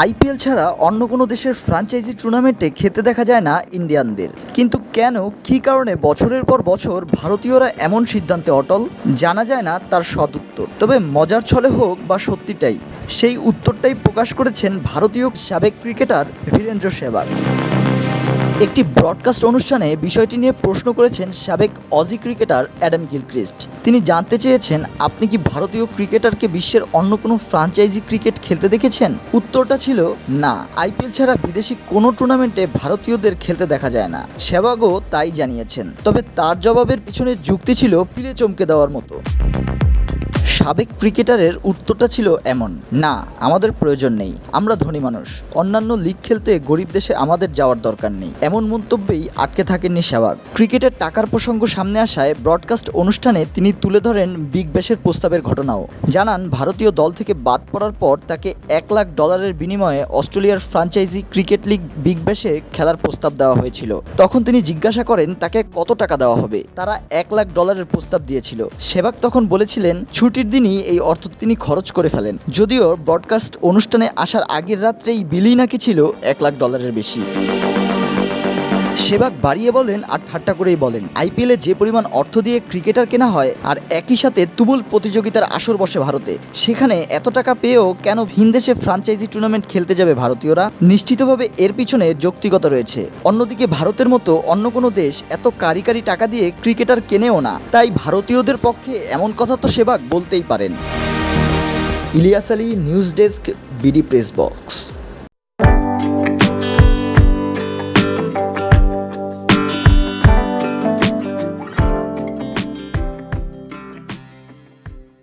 IPL ছাড়া অন্য কোনো দেশের ফ্রাঞ্চাইজি টুর্নামেন্টে খেতে দেখা যায় না ইন্ডিয়ানদের। কিন্তু কেন, কি কারণে বছরের পর বছর ভারতীয়রা এমন সিদ্ধান্তে অটল, জানা যায় না তার সদুত্তর তবে মজার ছলে হোক বা সত্যিটাই, সেই উত্তরটাই প্রকাশ করেছেন ভারতীয় সাবেক ক্রিকেটার বীরেন্দ্র সেহবাগ। একটি ব্রডকাস্ট অনুষ্ঠানে বিষয়টি নিয়ে প্রশ্ন করেছেন সাবেক অজি ক্রিকেটার অ্যাডাম গিলক্রিস্ট। তিনি জানতে চেয়েছেন, আপনি কি ভারতীয় ক্রিকেটারকে বিশ্বের অন্য কোনো ফ্রাঞ্চাইজি ক্রিকেট খেলতে দেখেছেন? উত্তরটা ছিল, না। আইপিএল ছাড়া বিদেশি কোনো টুর্নামেন্টে ভারতীয়দের খেলতে দেখা যায় না। সেবাগও তাই জানিয়েছেন। তবে তার জবাবের পিছনে যুক্তি ছিল পিলে চমকে দেওয়ার মতো। সাবেক ক্রিকেটারের উত্তরটা ছিল এমন, না, আমাদের প্রয়োজন নেই, আমরা ধনী মানুষ। অন্যান্য লিগ খেলতে গরিব দেশে আমাদের যাওয়ার দরকার নেই। এমন মন্তব্যেই আটকে থাকেননি সেবাগ ক্রিকেটের টাকার প্রসঙ্গ সামনে আসায় ব্রডকাস্ট অনুষ্ঠানে তিনি তুলে ধরেন বিগ ব্যাশের প্রস্তাবের ঘটনাও। জানান, ভারতীয় দল থেকে বাদ পড়ার পর তাকে এক লাখ ডলারের বিনিময়ে অস্ট্রেলিয়ার ফ্রাঞ্চাইজি ক্রিকেট লিগ বিগ ব্যাশে খেলার প্রস্তাব দেওয়া হয়েছিল। তখন তিনি জিজ্ঞাসা করেন, তাকে কত টাকা দেওয়া হবে? তারা এক লাখ ডলারের প্রস্তাব দিয়েছিল। সেবাগ তখন বলেছিলেন ছুটির দিনই এই অর্থ তিনি খরচ করে ফেলেন। যদিও ব্রডকাস্ট অনুষ্ঠানে আসার আগের রাত্রেই বিলি নাকি ছিল এক লাখ ডলারের বেশি। সেবাগ বাড়িয়ে বলেন আর ঠাট্টা করেই বলেন। আইপিএলে যে পরিমাণ অর্থ দিয়ে ক্রিকেটার কেনা হয়, আর একই সাথে তুমুল প্রতিযোগিতার আসর বসে ভারতে। সেখানে এত টাকা পেয়েও কেন ভিনদেশে ফ্রাঞ্চাইজি টুর্নামেন্ট খেলতে যাবে ভারতীয়রা? নিশ্চিতভাবে এর পিছনে যৌক্তিকতা রয়েছে। অন্যদিকে ভারতের মতো অন্য কোনো দেশ এত কারি কারি টাকা দিয়ে ক্রিকেটার কেনেও না। তাই ভারতীয়দের পক্ষে এমন কথা তো সেবাগ বলতেই পারেন। Ilias Ali, news desk, BD press box.